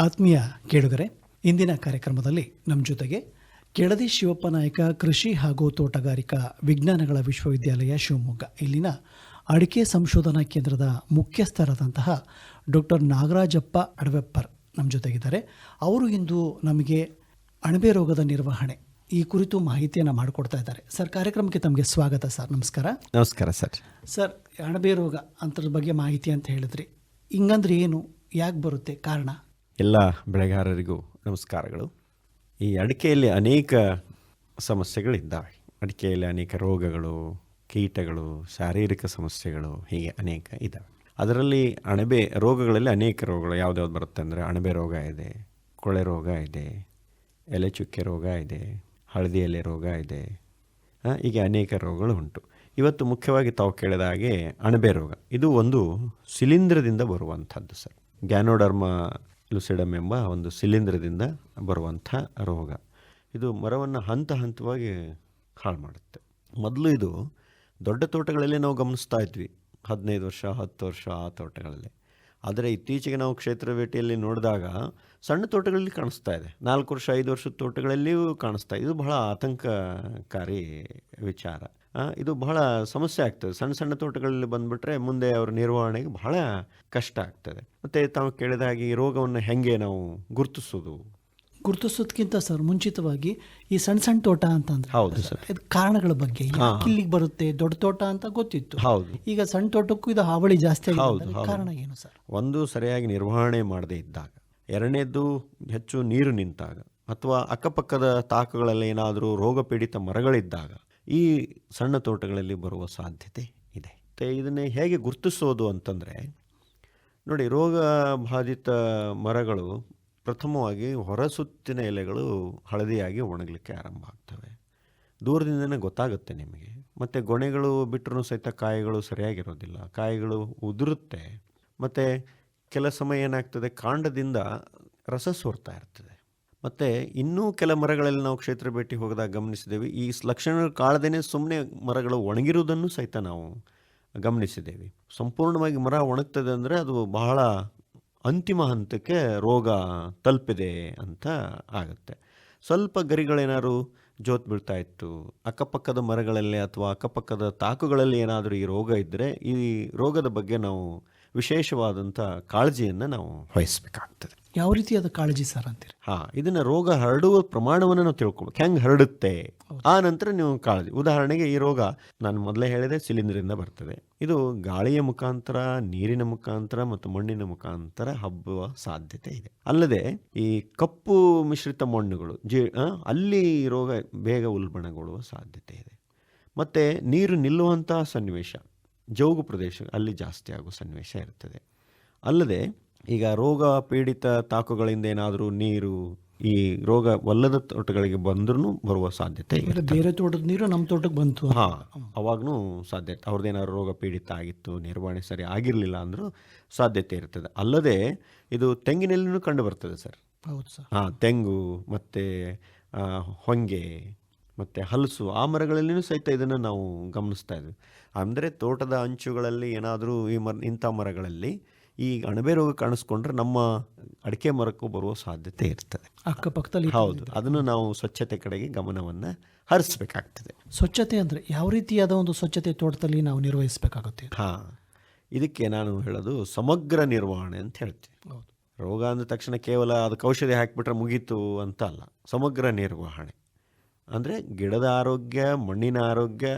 ಆತ್ಮೀಯ ಕೇಳುಗರೆ ಇಂದಿನ ಕಾರ್ಯಕ್ರಮದಲ್ಲಿ ನಮ್ಮ ಜೊತೆಗೆ ಕೆಳದಿ ಶಿವಪ್ಪ ನಾಯಕ ಕೃಷಿ ಹಾಗೂ ತೋಟಗಾರಿಕಾ ವಿಜ್ಞಾನಗಳ ವಿಶ್ವವಿದ್ಯಾಲಯ ಶಿವಮೊಗ್ಗ. ಇಲ್ಲಿನ ಅಡಿಕೆ ಸಂಶೋಧನಾ ಕೇಂದ್ರದ ಮುಖ್ಯಸ್ಥರಾದಂತಹ ಡಾಕ್ಟರ್ ನಾಗರಾಜಪ್ಪ ಅಡವೆಪ್ಪರ್ ನಮ್ಮ ಜೊತೆಗಿದ್ದಾರೆ. ಅವರು ಇಂದು ನಮಗೆ ಅಣಬೆ ರೋಗದ ನಿರ್ವಹಣೆ ಈ ಕುರಿತು ಮಾಹಿತಿಯನ್ನು ಮಾಡಿಕೊಡ್ತಾ ಇದ್ದಾರೆ. ಸರ್ ಕಾರ್ಯಕ್ರಮಕ್ಕೆ ತಮಗೆ ಸ್ವಾಗತ ಸರ್. ನಮಸ್ಕಾರ. ನಮಸ್ಕಾರ ಸರ್. ಸರ್ ಅಣಬೆ ರೋಗ ಅಂತರ ಬಗ್ಗೆ ಮಾಹಿತಿ ಅಂತ ಹೇಳಿದ್ರಿ. ಹಿಂಗಂದ್ರೆ ಏನು? ಯಾಕೆ ಬರುತ್ತೆ ಕಾರಣ? ಎಲ್ಲ ಬೆಳೆಗಾರರಿಗೂ ನಮಸ್ಕಾರಗಳು. ಈ ಅಡಿಕೆಯಲ್ಲಿ ಅನೇಕ ಸಮಸ್ಯೆಗಳಿದ್ದಾವೆ. ಅಡಿಕೆಯಲ್ಲಿ ಅನೇಕ ರೋಗಗಳು, ಕೀಟಗಳು, ಶಾರೀರಿಕ ಸಮಸ್ಯೆಗಳು ಹೀಗೆ ಅನೇಕ ಇದ್ದಾವೆ. ಅದರಲ್ಲಿ ಅಣಬೆ ರೋಗಗಳಲ್ಲಿ ಅನೇಕ ರೋಗಗಳು ಯಾವ್ದ್ಯಾವ್ದು ಬರುತ್ತೆ ಅಂದರೆ ಅಣಬೆ ರೋಗ ಇದೆ, ಕೊಳೆ ರೋಗ ಇದೆ, ಎಲೆ ಚುಕ್ಕೆ ರೋಗ ಇದೆ, ಹಳದಿ ಎಲೆ ರೋಗ ಇದೆ ಹೀಗೆ ಅನೇಕ ರೋಗಗಳು ಉಂಟು. ಇವತ್ತು ಮುಖ್ಯವಾಗಿ ತಾವು ಕೇಳಿದ ಹಾಗೆ ಅಣಬೆ ರೋಗ. ಇದು ಒಂದು ಶಿಲೀಂಧ್ರದಿಂದ ಬರುವಂಥದ್ದು ಸರ್. ಗ್ಯಾನೋಡರ್ಮ ಲುಸಿಡಮ್ ಎಂಬ ಒಂದು ಶಿಲೀಂಧ್ರದಿಂದ ಬರುವಂಥ ರೋಗ. ಇದು ಮರವನ್ನು ಹಂತ ಹಂತವಾಗಿ ಹಾಳು ಮಾಡುತ್ತೆ. ಮೊದಲು ಇದು ದೊಡ್ಡ ತೋಟಗಳಲ್ಲಿ ನಾವು ಗಮನಿಸ್ತಾ ಇದ್ವಿ. ಹದಿನೈದು ವರ್ಷ, ಹತ್ತು ವರ್ಷ ಆ ತೋಟಗಳಲ್ಲಿ. ಆದರೆ ಇತ್ತೀಚೆಗೆ ನಾವು ಕ್ಷೇತ್ರ ಭೇಟಿಯಲ್ಲಿ ನೋಡಿದಾಗ ಸಣ್ಣ ತೋಟಗಳಲ್ಲಿ ಕಾಣಿಸ್ತಾ ಇದೆ. ನಾಲ್ಕು ವರ್ಷ, ಐದು ವರ್ಷದ ತೋಟಗಳಲ್ಲಿಯೂ ಕಾಣಿಸ್ತಾ ಇದೆ ಬಹಳ ಆತಂಕಕಾರಿ ವಿಚಾರ. ಇದು ಬಹಳ ಸಮಸ್ಯೆ ಆಗ್ತದೆ. ಸಣ್ಣ ಸಣ್ಣ ತೋಟಗಳಲ್ಲಿ ಬಂದುಬಿಟ್ರೆ ಮುಂದೆ ಅವರ ನಿರ್ವಹಣೆಗೆ ಬಹಳ ಕಷ್ಟ ಆಗ್ತದೆ. ಮತ್ತು ತಾವು ಕೇಳಿದ ಹಾಗೆ ಈ ರೋಗವನ್ನು ಹೆಂಗೆ ನಾವು ಗುರುತಿಸೋದು? ಗುರುತಿಸೋದಕ್ಕಿಂತ ಸರ್ ಮುಂಚಿತವಾಗಿ ಈ ಸಣ್ಣ ಸಣ್ಣ ತೋಟ ಅಂತಂದ್ರೆ ಹೌದು ಸರ್. ಇದು ಕಾರಣಗಳ ಬಗ್ಗೆ ಇಲ್ಲಿಗೆ ಬರುತ್ತೆ ದೊಡ್ಡ ತೋಟ ಅಂತ ಗೊತ್ತಿತ್ತು. ಹೌದು. ಈಗ ಸಣ್ಣ ತೋಟಕ್ಕೂ ಇದು ಹಾವಳಿ ಜಾಸ್ತಿ ಹೌದು, ಕಾರಣ ಏನು ಸರ್? ಒಂದು ಸರಿಯಾಗಿ ನಿರ್ವಹಣೆ ಮಾಡದೇ ಇದ್ದಾಗ ಎರಡನೇದು ಹೆಚ್ಚು ನೀರು ನಿಂತಾಗ ಅಥವಾ ಅಕ್ಕಪಕ್ಕದ ತಾಕಗಳಲ್ಲಿ ಏನಾದರೂ ರೋಗ ಪೀಡಿತ ಮರಗಳಿದ್ದಾಗ ಈ ಸಣ್ಣ ತೋಟಗಳಲ್ಲಿ ಬರುವ ಸಾಧ್ಯತೆ ಇದೆ. ಮತ್ತು ಇದನ್ನೇ ಹೇಗೆ ಗುರುತಿಸೋದು ಅಂತಂದರೆ, ನೋಡಿ ರೋಗ ಬಾಧಿತ ಮರಗಳು ಪ್ರಥಮವಾಗಿ ಹೊರಸುತ್ತಿನ ಎಲೆಗಳು ಹಳದಿಯಾಗಿ ಒಣಗಲಿಕ್ಕೆ ಆರಂಭ ಆಗ್ತವೆ. ದೂರದಿಂದನೇ ಗೊತ್ತಾಗುತ್ತೆ ನಿಮಗೆ. ಮತ್ತು ಗೊಣೆಗಳು ಬಿಟ್ಟರೂ ಸಹಿತ ಕಾಯಿಗಳು ಸರಿಯಾಗಿರೋದಿಲ್ಲ. ಕಾಯಿಗಳು ಉದುರುತ್ತೆ. ಮತ್ತು ಕೆಲ ಸಮಯ ಏನಾಗ್ತದೆ, ಕಾಂಡದಿಂದ ರಸ ಸೋರ್ತಾ ಇರ್ತದೆ. ಮತ್ತು ಇನ್ನೂ ಕೆಲ ಮರಗಳಲ್ಲಿ ನಾವು ಕ್ಷೇತ್ರ ಭೇಟಿ ಹೋಗಿದಾಗ ಗಮನಿಸಿದ್ದೇವೆ. ಈ ಲಕ್ಷಣ ಕಾಳದೇನೆ ಸುಮ್ಮನೆ ಮರಗಳು ಒಣಗಿರುವುದನ್ನು ಸಹಿತ ನಾವು ಗಮನಿಸಿದ್ದೇವೆ. ಸಂಪೂರ್ಣವಾಗಿ ಮರ ಒಣಗ್ತದೆ ಅಂದರೆ ಅದು ಬಹಳ ಅಂತಿಮ ಹಂತಕ್ಕೆ ರೋಗ ತಲುಪಿದೆ ಅಂತ ಆಗುತ್ತೆ. ಸ್ವಲ್ಪ ಗರಿಗಳೇನಾದ್ರು ಜೋತ್ ಬೀಳ್ತಾ ಇತ್ತು, ಅಕ್ಕಪಕ್ಕದ ಮರಗಳಲ್ಲಿ ಅಥವಾ ಅಕ್ಕಪಕ್ಕದ ತಾಕುಗಳಲ್ಲಿ ಏನಾದರೂ ಈ ರೋಗ ಇದ್ದರೆ ಈ ರೋಗದ ಬಗ್ಗೆ ನಾವು ವಿಶೇಷವಾದಂಥ ಕಾಳಜಿಯನ್ನು ನಾವು ವಹಿಸಬೇಕಾಗ್ತದೆ. ಯಾವ ರೀತಿಯಾದ ಕಾಳಜಿ ಸರ್ ಅಂತೀರಿ? ಹಾಂ ಇದನ್ನು ರೋಗ ಹರಡುವ ಪ್ರಮಾಣವನ್ನು ನಾವು ತಿಳ್ಕೊಬೇಕು. ಹೆಂಗೆ ಹರಡುತ್ತೆ? ಆ ನಂತರ ನೀವು ಕಾಳಜಿ. ಉದಾಹರಣೆಗೆ ಈ ರೋಗ ನಾನು ಮೊದಲೇ ಹೇಳಿದೆ ಶಿಲೀಂಧ್ರದಿಂದ ಬರ್ತದೆ. ಇದು ಗಾಳಿಯ ಮುಖಾಂತರ ನೀರಿನ ಮುಖಾಂತರ ಮತ್ತು ಮಣ್ಣಿನ ಮುಖಾಂತರ ಹಬ್ಬುವ ಸಾಧ್ಯತೆ ಇದೆ. ಅಲ್ಲದೆ ಈ ಕಪ್ಪು ಮಿಶ್ರಿತ ಮಣ್ಣುಗಳು ಜೀ ಅಲ್ಲಿ ರೋಗ ಬೇಗ ಉಲ್ಬಣಗೊಳ್ಳುವ ಸಾಧ್ಯತೆ ಇದೆ. ಮತ್ತು ನೀರು ನಿಲ್ಲುವಂತಹ ಸನ್ನಿವೇಶ. ಜೌಗು ಪ್ರದೇಶ ಅಲ್ಲಿ ಜಾಸ್ತಿ ಆಗುವ ಸನ್ನಿವೇಶ ಇರ್ತದೆ. ಅಲ್ಲದೆ ಈಗ ರೋಗ ಪೀಡಿತ ತಾಕುಗಳಿಂದ ಏನಾದರೂ ನೀರು ಈ ರೋಗ ಒಲ್ಲದ ತೋಟಗಳಿಗೆ ಬಂದ್ರೂ ಬರುವ ಸಾಧ್ಯತೆ ಬೇರೆ ತೋಟದ ನೀರು ನಮ್ಮ ತೋಟಕ್ಕೆ ಬಂತು. ಹಾಂ ಅವಾಗೂ ಸಾಧ್ಯತೆ ಅವ್ರದ್ದೇನಾದ್ರು ರೋಗ ಪೀಡಿತ ಆಗಿತ್ತು ನಿರ್ವಹಣೆ ಸರಿ ಆಗಿರಲಿಲ್ಲ ಅಂದರೂ ಸಾಧ್ಯತೆ ಇರ್ತದೆ. ಅಲ್ಲದೆ ಇದು ತೆಂಗಿನಲ್ಲಿನೂ ಕಂಡು ಬರ್ತದೆ ಸರ್. ಹೌದು ಸರ್. ಹಾಂ ತೆಂಗು ಮತ್ತು ಹೊಂಗೆ ಮತ್ತು ಹಲಸು ಆ ಮರಗಳಲ್ಲಿಯೂ ಸಹಿತ ಇದನ್ನು ನಾವು ಗಮನಿಸ್ತಾ ಇದ್ವಿ. ಅಂದರೆ ತೋಟದ ಅಂಚುಗಳಲ್ಲಿ ಏನಾದರೂ ಈ ಮರ ಇಂಥ ಮರಗಳಲ್ಲಿ ಈ ಅಣಬೆ ರೋಗ ಕಾಣಿಸ್ಕೊಂಡ್ರೆ ನಮ್ಮ ಅಡಿಕೆ ಮರಕ್ಕೂ ಬರುವ ಸಾಧ್ಯತೆ ಇರ್ತದೆ. ಅಕ್ಕಪಕ್ಕದಲ್ಲಿ ಹೌದು. ಅದನ್ನು ನಾವು ಸ್ವಚ್ಛತೆ ಕಡೆಗೆ ಗಮನವನ್ನು ಹರಿಸ್ಬೇಕಾಗ್ತದೆ. ಸ್ವಚ್ಛತೆ ಅಂದರೆ ಯಾವ ರೀತಿಯಾದ ಒಂದು ಸ್ವಚ್ಛತೆ ತೋಟದಲ್ಲಿ ನಾವು ನಿರ್ವಹಿಸಬೇಕಾಗುತ್ತೆ? ಹಾಂ. ಇದಕ್ಕೆ ನಾನು ಹೇಳೋದು ಸಮಗ್ರ ನಿರ್ವಹಣೆ ಅಂತ ಹೇಳ್ತೀನಿ ಹೌದು. ರೋಗ ಅಂದ ತಕ್ಷಣ ಕೇವಲ ಅದಕ್ಕೆ ಔಷಧಿ ಹಾಕಿಬಿಟ್ರೆ ಮುಗೀತು ಅಂತ ಅಲ್ಲ. ಸಮಗ್ರ ನಿರ್ವಹಣೆ. ಅಂದರೆ ಗಿಡದ ಆರೋಗ್ಯ ಮಣ್ಣಿನ ಆರೋಗ್ಯ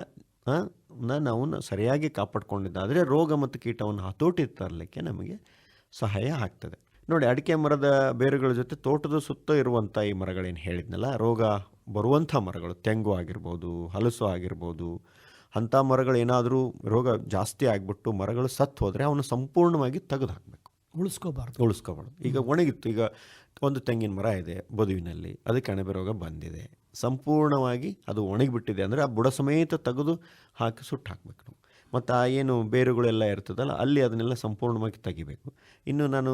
ನಾವು ಸರಿಯಾಗಿ ಕಾಪಾಡ್ಕೊಂಡಿದ್ದಾದರೆ ರೋಗ ಮತ್ತು ಕೀಟವನ್ನು ಹತೋಟಿ ತರಲಿಕ್ಕೆ ನಮಗೆ ಸಹಾಯ ಆಗ್ತದೆ. ನೋಡಿ ಅಡಿಕೆ ಮರದ ಬೇರುಗಳ ಜೊತೆ ತೋಟದ ಸುತ್ತ ಇರುವಂಥ ಈ ಮರಗಳೇನು ಹೇಳಿದ್ನಲ್ಲ? ರೋಗ ಬರುವಂಥ ಮರಗಳು. ತೆಂಗು ಆಗಿರ್ಬೋದು ಹಲಸು ಆಗಿರ್ಬೋದು. ಅಂಥ ಮರಗಳು ಏನಾದರೂ ರೋಗ ಜಾಸ್ತಿ ಆಗಿಬಿಟ್ಟು ಮರಗಳು ಸತ್ತು ಹೋದರೆ ಅವನು ಸಂಪೂರ್ಣವಾಗಿ ತೆಗೆದು ಹಾಕಬೇಕು ಉಳಿಸ್ಕೋಬಾರ್ದು. ಉಳಿಸ್ಕೋಬಾರ್ದು. ಈಗ ಒಣಗಿತ್ತು. ಈಗ ಒಂದು ತೆಂಗಿನ ಮರ ಇದೆ ಬದುವಿನಲ್ಲಿ. ಅದಕ್ಕೆ ಅಣಬೆ ರೋಗ ಬಂದಿದೆ. ಸಂಪೂರ್ಣವಾಗಿ ಅದು ಒಣಗಿಬಿಟ್ಟಿದೆ ಅಂದರೆ ಆ ಬುಡ ಸಮೇತ ತೆಗೆದು ಹಾಕಿ ಸುಟ್ಟು ಹಾಕಬೇಕು ನಾವು. ಮತ್ತು ಆ ಏನು ಬೇರುಗಳೆಲ್ಲ ಇರ್ತದಲ್ಲ, ಅಲ್ಲಿ ಅದನ್ನೆಲ್ಲ ಸಂಪೂರ್ಣವಾಗಿ ತೆಗಿಬೇಕು. ಇನ್ನು ನಾನು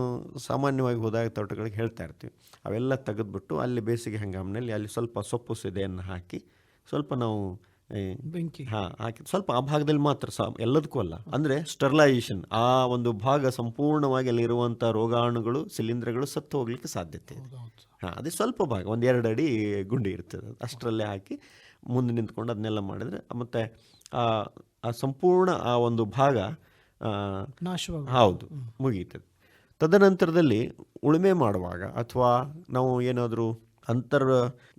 ಸಾಮಾನ್ಯವಾಗಿ ಹೋದಾಗ ತೋಟಗಳಿಗೆ ಹೇಳ್ತಾ ಇರ್ತೀವಿ, ಅವೆಲ್ಲ ತೆಗೆದ್ಬಿಟ್ಟು ಅಲ್ಲಿ ಬೇಸಿಗೆ ಹಂಗಾಮಿನಲ್ಲಿ ಅಲ್ಲಿ ಸ್ವಲ್ಪ ಸೊಪ್ಪು ಸಿದೆಯನ್ನು ಹಾಕಿ ಸ್ವಲ್ಪ ನಾವು ಬೆಂಕಿ. ಹಾಂ ಹಾಕಿ ಸ್ವಲ್ಪ ಆ ಭಾಗದಲ್ಲಿ ಮಾತ್ರ ಎಲ್ಲದಕ್ಕೂ ಅಲ್ಲ. ಅಂದರೆ ಸ್ಟರ್ಲೈಸೇಷನ್ ಆ ಒಂದು ಭಾಗ ಸಂಪೂರ್ಣವಾಗಿ ಅಲ್ಲಿರುವಂಥ ರೋಗಾಣುಗಳು ಶಿಲೀಂಧ್ರಗಳು ಸತ್ತು ಹೋಗ್ಲಿಕ್ಕೆ ಸಾಧ್ಯತೆ ಇದೆ. ಹಾಂ ಅದೇ ಸ್ವಲ್ಪ ಭಾಗ ಒಂದು ಎರಡು ಅಡಿ ಗುಂಡಿ ಇರ್ತದೆ. ಅಷ್ಟರಲ್ಲೇ ಹಾಕಿ ಮುಂದೆ ನಿಂತ್ಕೊಂಡು ಅದನ್ನೆಲ್ಲ ಮಾಡಿದರೆ ಮತ್ತು ಆ ಸಂಪೂರ್ಣ ಆ ಒಂದು ಭಾಗ ನಾಶವಾಗ ಹೌದು ಮುಗೀತದೆ ತದನಂತರದಲ್ಲಿ ಉಳುಮೆ ಮಾಡುವಾಗ ಅಥವಾ ನಾವು ಏನಾದರೂ ಅಂತರ್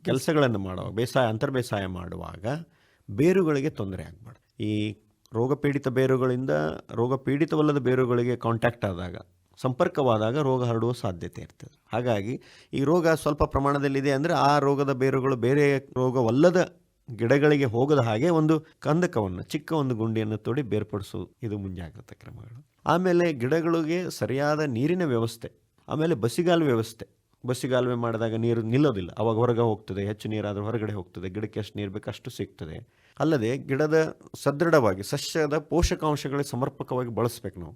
ಕೆಲಸಗಳನ್ನು ಮಾಡುವಾಗ ಬೇಸಾಯ ಅಂತರ್ ಬೇಸಾಯ ಮಾಡುವಾಗ ಬೇರುಗಳಿಗೆ ತೊಂದರೆ ಆಗಬಾರ್ದು. ಈ ರೋಗಪೀಡಿತ ಬೇರುಗಳಿಂದ ರೋಗ ಪೀಡಿತವಲ್ಲದ ಬೇರುಗಳಿಗೆ ಕಾಂಟ್ಯಾಕ್ಟ್ ಆದಾಗ, ಸಂಪರ್ಕವಾದಾಗ ರೋಗ ಹರಡುವ ಸಾಧ್ಯತೆ ಇರ್ತದೆ. ಹಾಗಾಗಿ ಈ ರೋಗ ಸ್ವಲ್ಪ ಪ್ರಮಾಣದಲ್ಲಿದೆ ಅಂದರೆ ಆ ರೋಗದ ಬೇರುಗಳು ಬೇರೆ ರೋಗವಲ್ಲದ ಗಿಡಗಳಿಗೆ ಹೋಗದ ಹಾಗೆ ಒಂದು ಕಂದಕವನ್ನು, ಚಿಕ್ಕ ಒಂದು ಗುಂಡಿಯನ್ನು ತೋಡಿ ಬೇರ್ಪಡಿಸೋದು ಇದು ಮುಂಜಾಗ್ರತಾ ಕ್ರಮಗಳು. ಆಮೇಲೆ ಗಿಡಗಳಿಗೆ ಸರಿಯಾದ ನೀರಿನ ವ್ಯವಸ್ಥೆ, ಆಮೇಲೆ ಬಸಿಗಾಲು ವ್ಯವಸ್ಥೆ ಬಸಿಗಾಲುವೆ ಮಾಡಿದಾಗ ನೀರು ನಿಲ್ಲೋದಿಲ್ಲ. ಅವಾಗ ಹೊರಗೆ ಹೋಗ್ತದೆ, ಹೆಚ್ಚು ನೀರಾದರೂ ಹೊರಗಡೆ ಹೋಗ್ತದೆ, ಗಿಡಕ್ಕೆ ಎಷ್ಟು ನೀರು ಬೇಕು, ಅಷ್ಟು ಸಿಗ್ತದೆ. ಅಲ್ಲದೆ ಗಿಡದ ಸದೃಢವಾಗಿ ಸಸ್ಯದ ಪೋಷಕಾಂಶಗಳಿಗೆ ಸಮರ್ಪಕವಾಗಿ ಬಳಸ್ಬೇಕು ನಾವು.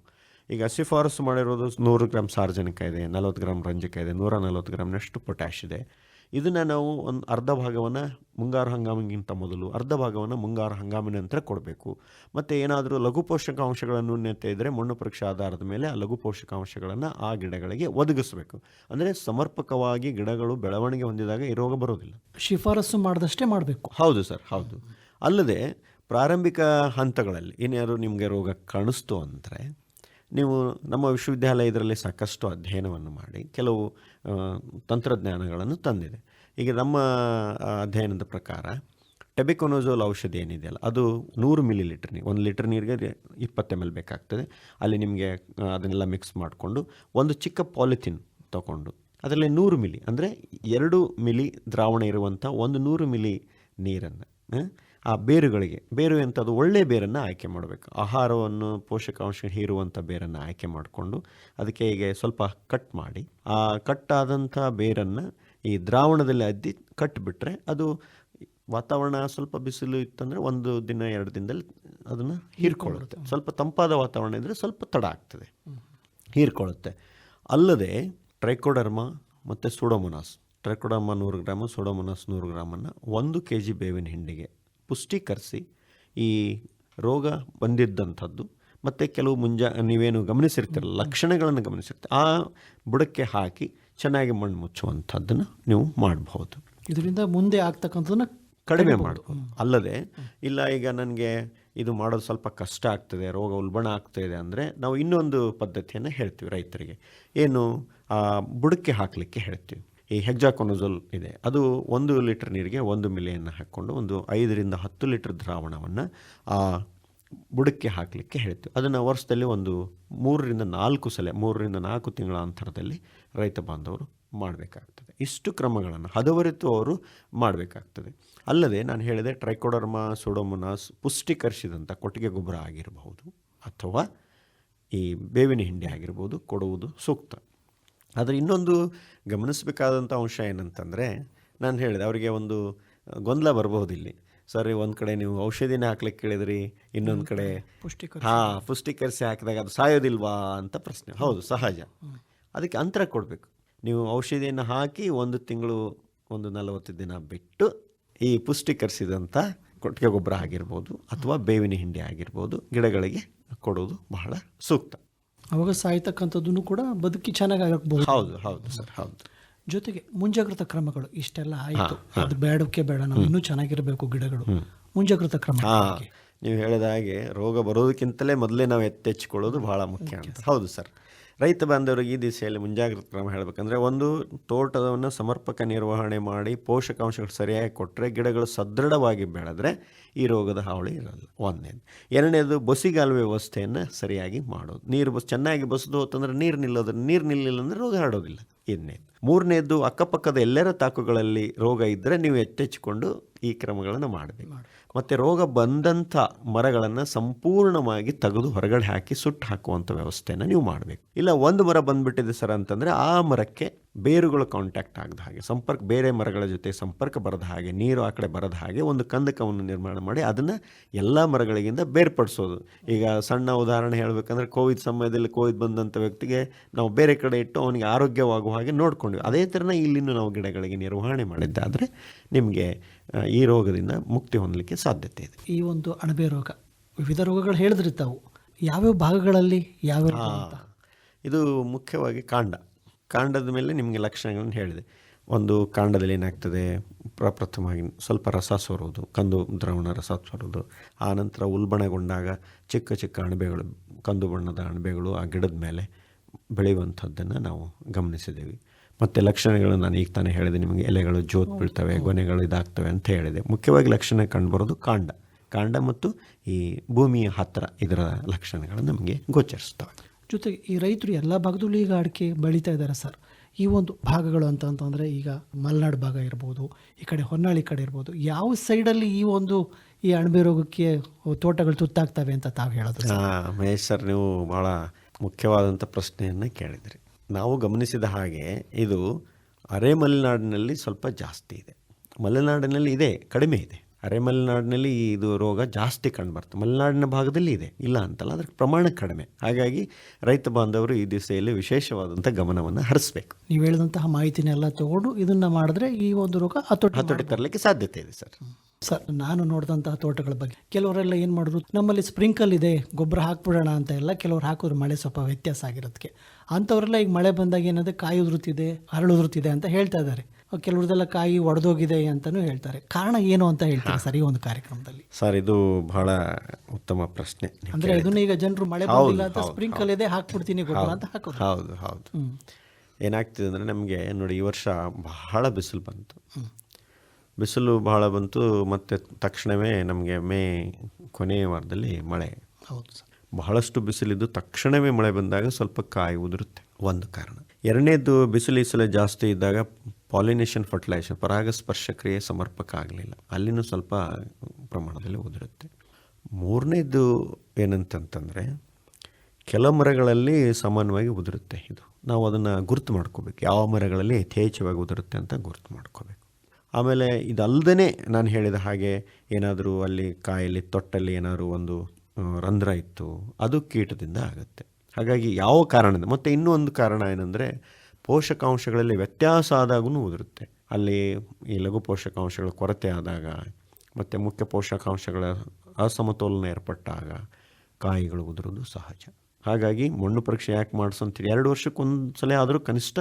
ಈಗ ಶಿಫಾರಸು ಮಾಡಿರೋದು ನೂರು ಗ್ರಾಮ್ ಸಾರ್ವಜನಿಕ ಇದೆ, ನಲವತ್ತು ಗ್ರಾಮ್ ರಂಜಕ ಇದೆ, ನೂರ ನಲವತ್ತು ಗ್ರಾಮ್ನಷ್ಟು ಪೊಟ್ಯಾಶ್ ಇದೆ. ಇದನ್ನು ನಾವು ಒಂದು ಅರ್ಧ ಭಾಗವನ್ನು ಮುಂಗಾರು ಹಂಗಾಮಿಗಿಂತ ಮೊದಲು ಅರ್ಧ ಭಾಗವನ್ನು ಮುಂಗಾರು ಹಂಗಾಮಿನ ನಂತರ ಕೊಡಬೇಕು. ಮತ್ತು ಏನಾದರೂ ಲಘು ಪೋಷಕಾಂಶಗಳ ನ್ಯೂನ್ಯತೆ ಇದ್ದರೆ ಮಣ್ಣು ಪರೀಕ್ಷೆ ಆಧಾರದ ಮೇಲೆ ಆ ಲಘು ಪೋಷಕಾಂಶಗಳನ್ನು ಆ ಗಿಡಗಳಿಗೆ ಒದಗಿಸಬೇಕು. ಅಂದರೆ ಸಮರ್ಪಕವಾಗಿ ಗಿಡಗಳು ಬೆಳವಣಿಗೆ ಹೊಂದಿದಾಗ ಈ ರೋಗ ಬರೋದಿಲ್ಲ. ಶಿಫಾರಸು ಮಾಡಿದಷ್ಟೇ ಮಾಡಬೇಕು. ಹೌದು ಸರ್ ಹೌದು. ಅಲ್ಲದೆ ಪ್ರಾರಂಭಿಕ ಹಂತಗಳಲ್ಲಿ ಏನಾದರೂ ನಿಮಗೆ ರೋಗ ಕಾಣಿಸ್ತು ಅಂದರೆ ನೀವು ನಮ್ಮ ವಿಶ್ವವಿದ್ಯಾಲಯ ಇದರಲ್ಲಿ ಸಾಕಷ್ಟು ಅಧ್ಯಯನವನ್ನು ಮಾಡಿ ಕೆಲವು ತಂತ್ರಜ್ಞಾನಗಳನ್ನು ತಂದಿದೆ. ಈಗ ನಮ್ಮ ಅಧ್ಯಯನದ ಪ್ರಕಾರ ಟೆಬಿಕೊನೋಜೋಲ್ ಔಷಧಿ ಏನಿದೆಯಲ್ಲ, ಅದು ನೂರು ಮಿಲಿ ಲೀಟ್ರ್ ನೀರು ಒಂದು ಲೀಟರ್ ನೀರಿಗೆ ಇಪ್ಪತ್ತು ಎಂ ಎಲ್ ಬೇಕಾಗ್ತದೆ. ಅಲ್ಲಿ ನಿಮಗೆ ಅದನ್ನೆಲ್ಲ ಮಿಕ್ಸ್ ಮಾಡಿಕೊಂಡು ಒಂದು ಚಿಕ್ಕ ಪಾಲಿಥಿನ್ ತಗೊಂಡು ಅದರಲ್ಲಿ ನೂರು ಮಿಲಿ, ಅಂದರೆ ಎರಡು ಮಿಲಿ ದ್ರಾವಣ ಇರುವಂಥ ಒಂದು ನೂರು ಮಿಲಿ ನೀರನ್ನು ಆ ಬೇರುಗಳಿಗೆ ಬೇರು ಎಂಥದ್ದು ಒಳ್ಳೆಯ ಬೇರನ್ನು ಆಯ್ಕೆ ಮಾಡಬೇಕು. ಆಹಾರವನ್ನು ಪೋಷಕಾಂಶ ಹೀರುವಂಥ ಬೇರನ್ನು ಆಯ್ಕೆ ಮಾಡಿಕೊಂಡು ಅದಕ್ಕೆ ಹೀಗೆ ಸ್ವಲ್ಪ ಕಟ್ ಮಾಡಿ ಆ ಕಟ್ಟಾದಂಥ ಬೇರನ್ನು ಈ ದ್ರಾವಣದಲ್ಲಿ ಅದ್ದಿ ಕಟ್ಟಿಬಿಟ್ರೆ ಅದು ವಾತಾವರಣ ಸ್ವಲ್ಪ ಬಿಸಿಲು ಇತ್ತಂದರೆ ಒಂದು ದಿನ ಎರಡು ದಿನದಲ್ಲಿ ಅದನ್ನು ಹೀರ್ಕೊಳ್ಳುತ್ತೆ. ಸ್ವಲ್ಪ ತಂಪಾದ ವಾತಾವರಣ ಇದ್ದರೆ ಸ್ವಲ್ಪ ತಡ ಆಗ್ತದೆ. ಹೀರ್ಕೊಳ್ಳುತ್ತೆ. ಅಲ್ಲದೆ ಟ್ರೈಕೋಡರ್ಮ ಮತ್ತು ಸೂಡೋಮೊನಾಸ್. ಟ್ರೈಕೋಡರ್ಮ ನೂರು ಗ್ರಾಮ ಸೂಡೋಮೊನಾಸ್ ನೂರು ಗ್ರಾಮನ್ನು ಒಂದು ಕೆ ಜಿ ಬೇವಿನ ಹಿಂಡಿಗೆ ಪುಷ್ಟೀಕರಿಸಿ ಈ ರೋಗ ಬಂದಿದ್ದಂಥದ್ದು ಮತ್ತು ಕೆಲವು ಮುಂಜಾ ನೀವೇನು ಗಮನಿಸಿರ್ತೀರ ಲಕ್ಷಣಗಳನ್ನು ಗಮನಿಸಿರ್ತೀರ ಆ ಬುಡಕ್ಕೆ ಹಾಕಿ ಚೆನ್ನಾಗಿ ಮಣ್ಣು ಮುಚ್ಚುವಂಥದ್ದನ್ನು ನೀವು ಮಾಡಬಹುದು. ಇದರಿಂದ ಮುಂದೆ ಆಗ್ತಕ್ಕಂಥದ್ದನ್ನು ಕಡಿಮೆ ಮಾಡಬಹುದು ಅಲ್ಲದೆ ಇಲ್ಲ ಈಗ ನನಗೆ ಇದು ಮಾಡೋದು ಸ್ವಲ್ಪ ಕಷ್ಟ ಆಗ್ತದೆ ರೋಗ ಉಲ್ಬಣ ಆಗ್ತಾಯಿದೆ ಅಂದರೆ ನಾವು ಇನ್ನೊಂದು ಪದ್ಧತಿಯನ್ನು ಹೇಳ್ತೀವಿ ರೈತರಿಗೆ. ಏನು? ಆ, ಬುಡಕ್ಕೆ ಹಾಕಲಿಕ್ಕೆ ಹೇಳ್ತೀವಿ. ಈ ಹೆಕ್ಸಾಕೊನೋಜೋಲ್ ಇದೆ. ಅದು ಒಂದು ಲೀಟರ್ ನೀರಿಗೆ ಒಂದು ಮಿಲಿಯನ್ನು ಹಾಕ್ಕೊಂಡು ಒಂದು ಐದರಿಂದ ಹತ್ತು ಲೀಟರ್ ದ್ರಾವಣವನ್ನು ಆ ಬುಡಕ್ಕೆ ಹಾಕಲಿಕ್ಕೆ ಹೇಳ್ತೀವಿ. ಅದನ್ನು ವರ್ಷದಲ್ಲಿ ಒಂದು ಮೂರರಿಂದ ನಾಲ್ಕು ಸಲ, ಮೂರರಿಂದ ನಾಲ್ಕು ತಿಂಗಳ ಅಂತರದಲ್ಲಿ ರೈತ ಬಾಂಧವರು ಮಾಡಬೇಕಾಗ್ತದೆ. ಇಷ್ಟು ಕ್ರಮಗಳನ್ನು ಹದವರಿತು ಅವರು ಮಾಡಬೇಕಾಗ್ತದೆ. ಅಲ್ಲದೆ ನಾನು ಹೇಳಿದೆ, ಟ್ರೈಕೋಡರ್ಮಾ ಸೋಡೋಮೊನಾಸ್ ಪುಷ್ಟೀಕರಿಸಿದಂಥ ಕೊಟ್ಟಿಗೆ ಗೊಬ್ಬರ ಆಗಿರಬಹುದು ಅಥವಾ ಈ ಬೇವಿನ ಹಿಂಡಿ ಆಗಿರ್ಬೋದು ಕೊಡುವುದು ಸೂಕ್ತ. ಆದರೆ ಇನ್ನೊಂದು ಗಮನಿಸಬೇಕಾದಂಥ ಅಂಶ ಏನಂತಂದರೆ ನಾನು ಹೇಳಿದೆ ಅವರಿಗೆ ಒಂದು ಗೊಂದಲ ಬರಬಹುದು ಇಲ್ಲಿ ಸರ್ ಒಂದು ಕಡೆ ನೀವು ಔಷಧಿನೇ ಹಾಕ್ಲಿಕ್ಕೆ ಕೇಳಿದ್ರಿ ಇನ್ನೊಂದು ಕಡೆ ಪುಷ್ಟಿಕ ಹಾಂ ಪುಷ್ಟಿಕರಿಸಿ ಹಾಕಿದಾಗ ಅದು ಸಾಯೋದಿಲ್ವಾ ಅಂತ ಪ್ರಶ್ನೆ. ಹೌದು ಸಹಜ. ಅದಕ್ಕೆ ಅಂತರ ಕೊಡಬೇಕು. ನೀವು ಔಷಧಿಯನ್ನು ಹಾಕಿ ಒಂದು ತಿಂಗಳು ಒಂದು ನಲವತ್ತು ದಿನ ಬಿಟ್ಟು ಈ ಪುಷ್ಟೀಕರಿಸಿದಂಥ ಕೊಟ್ಟಿಗೆ ಗೊಬ್ಬರ ಆಗಿರ್ಬೋದು ಅಥವಾ ಬೇವಿನ ಹಿಂಡಿ ಆಗಿರ್ಬೋದು ಗಿಡಗಳಿಗೆ ಕೊಡೋದು ಬಹಳ ಸೂಕ್ತ. ಅವಾಗ ಸಾಯ್ತಕ್ಕಂಥದ್ದನ್ನು ಕೂಡ ಬದುಕಿ ಚೆನ್ನಾಗಿ ಆಗಬಹುದು. ಹೌದು ಹೌದು ಸರ್ ಹೌದು. ಜೊತೆಗೆ ಮುಂಜಾಗ್ರತಾ ಕ್ರಮಗಳು ಇಷ್ಟೆಲ್ಲ ಆಯಿತು. ಅದು ಬೇಡಕ್ಕೆ ಬೇಡ ನಾವು ಇನ್ನೂ ಚೆನ್ನಾಗಿರಬೇಕು ಗಿಡಗಳು. ಮುಂಜಾಗ್ರತಾ ಕ್ರಮ. ನೀವು ಹೇಳಿದ ಹಾಗೆ ರೋಗ ಬರೋದಕ್ಕಿಂತಲೇ ಮೊದಲೇ ನಾವು ಎತ್ತೆಚ್ಚಿಕೊಳ್ಳೋದು ಬಹಳ ಮುಖ್ಯ ಅಂತ. ಹೌದು ಸರ್. ರೈತ ಬಾಂಧವರಿಗೆ ಈ ದಿಸೆಯಲ್ಲಿ ಮುಂಜಾಗ್ರತಾ ಕ್ರಮ ಹೇಳಬೇಕಂದ್ರೆ ಒಂದು ತೋಟವನ್ನು ಸಮರ್ಪಕ ನಿರ್ವಹಣೆ ಮಾಡಿ ಪೋಷಕಾಂಶಗಳು ಸರಿಯಾಗಿ ಕೊಟ್ಟರೆ ಗಿಡಗಳು ಸದೃಢವಾಗಿ ಬೆಳೆದ್ರೆ ಈ ರೋಗದ ಹಾವಳಿ ಇರಲ್ಲ. ಒಂದನೇದು. ಎರಡನೇದು, ಬಸಿಗಾಲು ವ್ಯವಸ್ಥೆಯನ್ನು ಸರಿಯಾಗಿ ಮಾಡೋದು. ನೀರು ಬಸ್ ಚೆನ್ನಾಗಿ ಬಸ್ದು ಹೋತಂದ್ರೆ ನೀರು ನಿಲ್ಲೋದ್ರೆ ನೀರು ನಿಲ್ಲಿಲ್ಲ ಅಂದರೆ ರೋಗ ಹರಡೋದಿಲ್ಲ ಇನ್ನೇನು ಮೂರನೇದು, ಅಕ್ಕಪಕ್ಕದ ಎಲ್ಲರ ತಾಕುಗಳಲ್ಲಿ ರೋಗ ಇದ್ದರೆ ನೀವು ಎತ್ತೆಚ್ಚಿಕೊಂಡು ಈ ಕ್ರಮಗಳನ್ನು ಮಾಡಬೇಕು ಮತ್ತು ರೋಗ ಬಂದಂಥ ಮರಗಳನ್ನು ಸಂಪೂರ್ಣವಾಗಿ ತೆಗೆದು ಹೊರಗಡೆ ಹಾಕಿ ಸುಟ್ಟು ಹಾಕುವಂಥ ವ್ಯವಸ್ಥೆಯನ್ನು ನೀವು ಮಾಡಬೇಕು. ಇಲ್ಲ ಒಂದು ಮರ ಬಂದ್ಬಿಟ್ಟಿದೆ ಸರ್ ಅಂತಂದರೆ ಆ ಮರಕ್ಕೆ ಬೇರುಗಳು ಕಾಂಟ್ಯಾಕ್ಟ್ ಆಗದ ಹಾಗೆ ಸಂಪರ್ಕ ಬೇರೆ ಮರಗಳ ಜೊತೆ ಸಂಪರ್ಕ ಬರದ ಹಾಗೆ ನೀರು ಆ ಕಡೆ ಬರದ ಹಾಗೆ ಒಂದು ಕಂದಕವನ್ನು ನಿರ್ಮಾಣ ಮಾಡಿ ಅದನ್ನು ಎಲ್ಲ ಮರಗಳಿಗಿಂತ ಬೇರ್ಪಡಿಸೋದು. ಈಗ ಸಣ್ಣ ಉದಾಹರಣೆ ಹೇಳಬೇಕಂದ್ರೆ ಕೋವಿಡ್ ಸಮಯದಲ್ಲಿ ಕೋವಿಡ್ ಬಂದಂಥ ವ್ಯಕ್ತಿಗೆ ನಾವು ಬೇರೆ ಕಡೆ ಇಟ್ಟು ಅವನಿಗೆ ಆರೋಗ್ಯವಾಗುವ ಹಾಗೆ ನೋಡ್ಕೊಂಡ್ವಿ. ಅದೇ ಥರನ ಇಲ್ಲಿನೂ ನಾವು ಗಿಡಗಳಿಗೆ ನಿರ್ವಹಣೆ ಮಾಡಿದ್ದಾದರೆ ನಿಮಗೆ ಈ ರೋಗದಿಂದ ಮುಕ್ತಿ ಹೊಂದಲಿಕ್ಕೆ ಸಾಧ್ಯತೆ ಇದೆ. ಈ ಒಂದು ಅಣಬೆ ರೋಗ ವಿವಿಧ ರೋಗಗಳು ಹೇಳಿದ್ರಿ ತಾವು ಯಾವ್ಯಾವ ಭಾಗಗಳಲ್ಲಿ ಯಾವ ಇದು ಮುಖ್ಯವಾಗಿ ಕಾಂಡ. ಕಾಂಡದ ಮೇಲೆ ನಿಮಗೆ ಲಕ್ಷಣಗಳನ್ನು ಹೇಳಿದೆ. ಒಂದು ಕಾಂಡದಲ್ಲಿ ಏನಾಗ್ತದೆ? ಪ್ರಪ್ರಥಮವಾಗಿ ಸ್ವಲ್ಪ ರಸ ಸೋರೋದು ಕಂದು ದ್ರವಣ ರಸ ಸೋರೋದು. ಆ ನಂತರ ಉಲ್ಬಣಗೊಂಡಾಗ ಚಿಕ್ಕ ಚಿಕ್ಕ ಅಣಬೆಗಳು ಕಂದು ಬಣ್ಣದ ಅಣಬೆಗಳು ಆ ಗಿಡದ ಮೇಲೆ ಬೆಳೆಯುವಂಥದ್ದನ್ನು ನಾವು ಗಮನಿಸಿದ್ದೀವಿ. ಮತ್ತು ಲಕ್ಷಣಗಳು ನಾನು ಈಗ ತಾನೇ ಹೇಳಿದೆ ನಿಮಗೆ ಎಲೆಗಳು ಜೋತ್ ಬೀಳ್ತವೆ ಗೊನೆಗಳು ಇದಾಗ್ತವೆ ಅಂತ ಹೇಳಿದೆ. ಮುಖ್ಯವಾಗಿ ಲಕ್ಷಣ ಕಂಡುಬರೋದು ಕಾಂಡ. ಕಾಂಡ ಮತ್ತು ಈ ಭೂಮಿಯ ಹತ್ತಿರ ಇದರ ಲಕ್ಷಣಗಳು ನಮಗೆ ಗೋಚರಿಸ್ತವೆ ಜೊತೆಗೆ ಈ ರೈತರು ಎಲ್ಲ ಭಾಗದಲ್ಲೂ ಈಗ ಅಡಿಕೆ ಬೆಳೀತಾ ಇದ್ದಾರೆ ಸರ್. ಈ ಒಂದು ಭಾಗಗಳು ಅಂತ ಅಂತಂದರೆ ಈಗ ಮಲೆನಾಡು ಭಾಗ ಇರ್ಬೋದು ಈ ಕಡೆ ಹೊನ್ನಾಳಿ ಕಡೆ ಇರ್ಬೋದು ಯಾವ ಸೈಡಲ್ಲಿ ಈ ಒಂದು ಈ ಅಣಬೆ ರೋಗಕ್ಕೆ ತೋಟಗಳು ತುತ್ತಾಗ್ತವೆ ಅಂತ ತಾವು ಹೇಳೋದು ಮಹೇಶ್ ಸರ್ ನೀವು ಭಾಳ ಮುಖ್ಯವಾದಂಥ ಪ್ರಶ್ನೆಯನ್ನು ಕೇಳಿದ್ರಿ. ನಾವು ಗಮನಿಸಿದ ಹಾಗೆ ಇದು ಅರೆ ಮಲೆನಾಡಿನಲ್ಲಿ ಸ್ವಲ್ಪ ಜಾಸ್ತಿ ಇದೆ. ಮಲೆನಾಡಿನಲ್ಲಿ ಇದೆ ಕಡಿಮೆ ಇದೆ. ಅರೆ ಮಲೆನಾಡಿನಲ್ಲಿ ಇದು ರೋಗ ಜಾಸ್ತಿ ಕಂಡುಬರ್ತದೆ ಮಲೆನಾಡಿನ ಭಾಗದಲ್ಲಿ ಇದೆ. ಇಲ್ಲ ಅಂತಲ್ಲ ಅದ್ರ ಪ್ರಮಾಣ ಕಡಿಮೆ. ಹಾಗಾಗಿ ರೈತ ಬಾಂಧವರು ಈ ದಿಸೆಯಲ್ಲಿ ವಿಶೇಷವಾದಂಥ ಗಮನವನ್ನು ಹರಿಸ್ಬೇಕು. ನೀವು ಹೇಳಿದಂತಹ ಮಾಹಿತಿನೆಲ್ಲ ತಗೊಂಡು ಇದನ್ನು ಮಾಡಿದ್ರೆ ಈ ಒಂದು ರೋಗ ಹತೋಟಿ ಹತೋಟಿ ತರಲಿಕ್ಕೆ ಸಾಧ್ಯತೆ ಇದೆ ಸರ್. ಸರ್ ನಾನು ನೋಡಿದಂತಹ ತೋಟಗಳ ಬಗ್ಗೆ. ಕೆಲವರೆಲ್ಲ ಏನು ಮಾಡಿದ್ರು ನಮ್ಮಲ್ಲಿ ಸ್ಪ್ರಿಂಕಲ್ ಇದೆ ಗೊಬ್ಬರ ಹಾಕ್ಬಿಡೋಣ ಅಂತ ಎಲ್ಲ ಕೆಲವ್ರು ಹಾಕಿದ್ರು ಮಳೆ ಸ್ವಲ್ಪ ವ್ಯತ್ಯಾಸ ಆಗಿರೋದಕ್ಕೆ ಅಂಥವರೆಲ್ಲ ಈಗ ಮಳೆ ಬಂದಾಗ ಏನಂದ್ರೆ ಕಾಯಿ ಉದುರುತ್ತಿದೆ ಹರಳು ಉದುರುತ್ತಿದೆ ಅಂತ ಹೇಳ್ತಾ ಇದ್ದಾರೆ. ಕೆಲವ್ರದೆಲ್ಲ ಕಾಯಿ ಒಡೆದೋಗಿದೆ ಅಂತಲೂ ಹೇಳ್ತಾರೆ. ಕಾರಣ ಏನು ಅಂತ ಹೇಳ್ತಾರೆ ಸರಿ ಈ ಒಂದು ಕಾರ್ಯಕ್ರಮದಲ್ಲಿ? ಸರ್ ಇದು ಬಹಳ ಉತ್ತಮ ಪ್ರಶ್ನೆ ಅಂದ್ರೆ ಇದನ್ನ ಈಗ ಜನರು ಮಳೆ ಬಂದಿಲ್ಲ ಅಂತ ಸ್ಪ್ರಿಂಕಲ್ ಇದೆ ಹಾಕ್ಬಿಡ್ತೀನಿ ಗೊಬ್ಬರ ಅಂತ ಹಾಕೋದು. ಹೌದು ಹೌದು. ಏನಾಗ್ತಿದೆ ಅಂದರೆ ನಮಗೆ ನೋಡಿ ಈ ವರ್ಷ ಬಹಳ ಬಿಸಿಲು ಬಂತು. ಬಿಸಿಲು ಬಹಳ ಬಂತು ಮತ್ತು ತಕ್ಷಣವೇ ನಮಗೆ ಮೇ ಕೊನೆಯ ವಾರದಲ್ಲಿ ಮಳೆ. ಹೌದು ಸರ್. ಬಹಳಷ್ಟು ಬಿಸಿಲಿದ್ದು ತಕ್ಷಣವೇ ಮಳೆ ಬಂದಾಗ ಸ್ವಲ್ಪ ಕಾಯಿ ಉದುರುತ್ತೆ. ಒಂದು ಕಾರಣ. ಎರಡನೇದು ಬಿಸಿಲು ಈ ಸಲ ಜಾಸ್ತಿ ಇದ್ದಾಗ ಪಾಲಿನೇಷನ್ ಫರ್ಟಿಲೈಸೇಷನ್ ಪರಾಗಸ್ಪರ್ಶ ಕ್ರಿಯೆ ಸಮರ್ಪಕ ಆಗಲಿಲ್ಲ. ಅಲ್ಲಿನೂ ಸ್ವಲ್ಪ ಪ್ರಮಾಣದಲ್ಲಿ ಉದುರುತ್ತೆ. ಮೂರನೇದು ಏನಂತಂತಂದರೆ ಕೆಲ ಮರಗಳಲ್ಲಿ ಸಾಮಾನ್ಯವಾಗಿ ಉದುರುತ್ತೆ ಇದು. ನಾವು ಅದನ್ನು ಗುರುತು ಮಾಡ್ಕೋಬೇಕು. ಯಾವ ಮರಗಳಲ್ಲಿ ಯಥೇಚ್ಛವಾಗಿ ಉದುರುತ್ತೆ ಅಂತ ಗುರುತು ಮಾಡ್ಕೋಬೇಕು. ಆಮೇಲೆ ಇದಲ್ಲದೇ ನಾನು ಹೇಳಿದ ಹಾಗೆ ಏನಾದರೂ ಅಲ್ಲಿ ಕಾಯಲ್ಲಿ ತೊಟ್ಟಲ್ಲಿ ಏನಾದರೂ ಒಂದು ರಂಧ್ರ ಇತ್ತು, ಅದು ಕೀಟದಿಂದ ಆಗುತ್ತೆ. ಹಾಗಾಗಿ ಯಾವ ಕಾರಣದಿಂದ, ಮತ್ತು ಇನ್ನೂ ಒಂದು ಕಾರಣ ಏನಂದರೆ ಪೋಷಕಾಂಶಗಳಲ್ಲಿ ವ್ಯತ್ಯಾಸ ಆದಾಗೂ ಉದುರುತ್ತೆ. ಅಲ್ಲಿ ಈ ಲಘು ಪೋಷಕಾಂಶಗಳ ಕೊರತೆ ಆದಾಗ, ಮತ್ತು ಮುಖ್ಯ ಪೋಷಕಾಂಶಗಳ ಅಸಮತೋಲನ ಏರ್ಪಟ್ಟಾಗ ಕಾಯಿಗಳು ಉದುರೋದು ಸಹಜ. ಹಾಗಾಗಿ ಮಣ್ಣು ಪರೀಕ್ಷೆ ಯಾಕೆ ಮಾಡಿಸಂತೀರಿ ಎರಡು ವರ್ಷಕ್ಕೊಂದು ಸಲ ಆದರೂ ಕನಿಷ್ಠ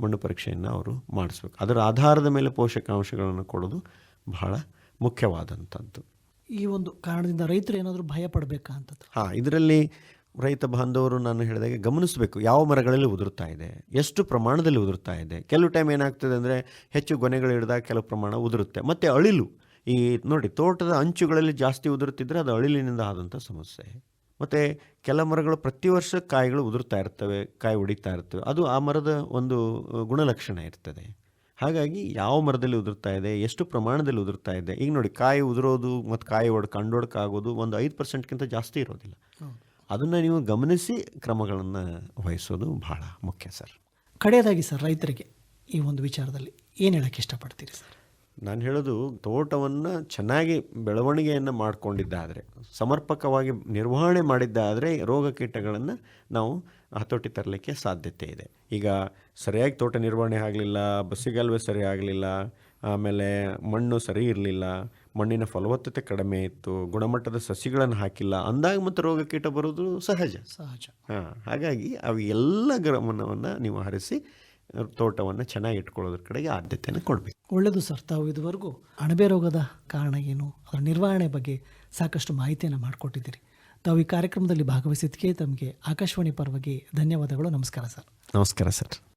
ಮಣ್ಣು ಪರೀಕ್ಷೆಯನ್ನು ಅವರು ಮಾಡಿಸ್ಬೇಕು. ಅದರ ಆಧಾರದ ಮೇಲೆ ಪೋಷಕಾಂಶಗಳನ್ನು ಕೊಡೋದು ಬಹಳ ಮುಖ್ಯವಾದಂಥದ್ದು. ಈ ಒಂದು ಕಾರಣದಿಂದ ರೈತರು ಏನಾದರೂ ಭಯ ಪಡಬೇಕಾ ಅಂತ ಹಾಂ ಇದರಲ್ಲಿ ರೈತ ಬಾಂಧವರು ನಾನು ಹೇಳಿದಾಗೆ ಗಮನಿಸಬೇಕು. ಯಾವ ಮರಗಳಲ್ಲಿ ಉದುರ್ತಾ ಇದೆ? ಎಷ್ಟು ಪ್ರಮಾಣದಲ್ಲಿ ಉದುರ್ತಾ ಇದೆ? ಕೆಲವು ಟೈಮ್ ಏನಾಗ್ತದೆ ಅಂದರೆ ಹೆಚ್ಚು ಗೊನೆಗಳು ಹಿಡಿದಾಗ ಕೆಲವು ಪ್ರಮಾಣ ಉದುರುತ್ತೆ. ಮತ್ತು ಅಳಿಲು. ಈ ನೋಡಿ ತೋಟದ ಅಂಚುಗಳಲ್ಲಿ ಜಾಸ್ತಿ ಉದುರುತ್ತಿದ್ರೆ ಅದು ಅಳಿಲಿನಿಂದ ಆದಂಥ ಸಮಸ್ಯೆ. ಮತ್ತು ಕೆಲ ಮರಗಳು ಪ್ರತಿ ವರ್ಷ ಕಾಯಿಗಳು ಉದುರ್ತಾ ಇರ್ತವೆ ಕಾಯಿ ಒಡಿತಾ ಇರ್ತವೆ. ಅದು ಆ ಮರದ ಒಂದು ಗುಣಲಕ್ಷಣ ಇರ್ತದೆ. ಹಾಗಾಗಿ ಯಾವ ಮರದಲ್ಲಿ ಉದುರ್ತಾ ಇದೆ ಎಷ್ಟು ಪ್ರಮಾಣದಲ್ಲಿ ಉದುರ್ತಾ ಇದೆ ಈಗ ನೋಡಿ ಕಾಯಿ ಉದುರೋದು ಮತ್ತು ಕಾಯಿ ಒಡ್ ಕಂಡೊಡ್ಕಾಗೋದು ಒಂದು ಐದು ಪರ್ಸೆಂಟ್ಗಿಂತ ಜಾಸ್ತಿ ಇರೋದಿಲ್ಲ. ಅದನ್ನು ನೀವು ಗಮನಿಸಿ ಕ್ರಮಗಳನ್ನು ವಹಿಸೋದು ಬಹಳ ಮುಖ್ಯ ಸರ್. ಕಡೆಯದಾಗಿ ಸರ್ ರೈತರಿಗೆ ಈ ಒಂದು ವಿಚಾರದಲ್ಲಿ ಏನು ಹೇಳೋಕ್ಕೆ ಇಷ್ಟಪಡ್ತೀರಿ ಸರ್? ನಾನು ಹೇಳೋದು ತೋಟವನ್ನು ಚೆನ್ನಾಗಿ ಬೆಳವಣಿಗೆಯನ್ನು ಮಾಡಿಕೊಂಡಿದ್ದಾದರೆ ಸಮರ್ಪಕವಾಗಿ ನಿರ್ವಹಣೆ ಮಾಡಿದ್ದಾದರೆ ರೋಗ ಕೀಟಗಳನ್ನು ನಾವು ಹತೋಟಿ ತರಲಿಕ್ಕೆ ಸಾಧ್ಯತೆ ಇದೆ. ಈಗ ಸರಿಯಾಗಿ ತೋಟ ನಿರ್ವಹಣೆ ಆಗಲಿಲ್ಲ ಬಸಿಗಾಲುವೆ ಸರಿ ಆಗಲಿಲ್ಲ ಆಮೇಲೆ ಮಣ್ಣು ಸರಿ ಇರಲಿಲ್ಲ ಮಣ್ಣಿನ ಫಲವತ್ತತೆ ಕಡಿಮೆ ಇತ್ತು ಗುಣಮಟ್ಟದ ಸಸಿಗಳನ್ನು ಹಾಕಿಲ್ಲ ಅಂದಾಗ ಮತ್ತು ರೋಗ ಕೀಟ ಬರೋದು ಸಹಜ. ಸಹಜ. ಹಾಂ ಹಾಗಾಗಿ ಅವು ಎಲ್ಲ ಗಮನವನ್ನು ನೀವು ಹರಿಸಿ ತೋಟವನ್ನು ಚೆನ್ನಾಗಿ ಇಟ್ಕೊಳ್ಳೋದ್ರ ಕಡೆಗೆ ಆದ್ಯತೆಯನ್ನು ಕೊಡಬೇಕು. ಒಳ್ಳೆಯದು ಸರ್. ತಾವು ಇದುವರೆಗೂ ಅಣಬೆ ರೋಗದ ಕಾರಣ ಏನು? ಅದರ ನಿರ್ವಹಣೆ ಬಗ್ಗೆ ಸಾಕಷ್ಟು ಮಾಹಿತಿಯನ್ನು ಮಾಡಿಕೊಟ್ಟಿದ್ದೀರಿ. ತಾವು ಈ ಕಾರ್ಯಕ್ರಮದಲ್ಲಿ ಭಾಗವಹಿಸಿದ್ದಕ್ಕೆ ತಮಗೆ ಆಕಾಶವಾಣಿ ಪರವಾಗಿ ಧನ್ಯವಾದಗಳು. ನಮಸ್ಕಾರ ಸರ್. ನಮಸ್ಕಾರ ಸರ್.